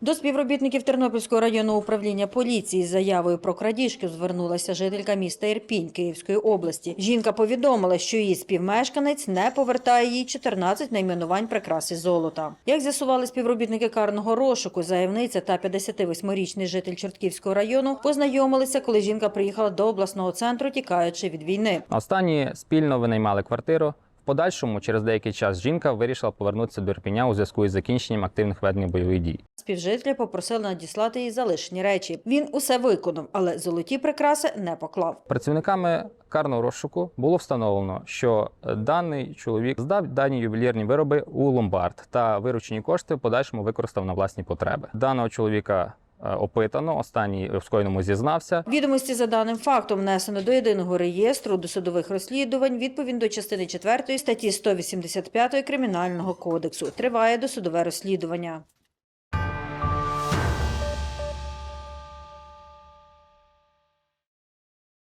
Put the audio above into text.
До співробітників Тернопільського районного управління поліції з заявою про крадіжки звернулася жителька міста Ірпінь Київської області. Жінка повідомила, що її співмешканець не повертає їй 14 найменувань прикраси золота. Як з'ясували співробітники карного розшуку, заявниця та 58-річний житель Чортківського району познайомилися, коли жінка приїхала до обласного центру, тікаючи від війни. Останні спільно винаймали квартиру. Подальшому, через деякий час, жінка вирішила повернутися до Ірпеня у зв'язку із закінченням активних ведення бойових дій. Співжителі попросили надіслати їй залишені речі. Він усе виконав, але золоті прикраси не поклав. Працівниками карного розшуку було встановлено, що даний чоловік здав дані ювелірні вироби у ломбард та виручені кошти в подальшому використав на власні потреби. Даного чоловіка е, опитано, останній в скоєному зізнався. Відомості за даним фактом внесено до єдиного реєстру досудових розслідувань відповідно до частини 4 статті 185 Кримінального кодексу. Триває досудове розслідування.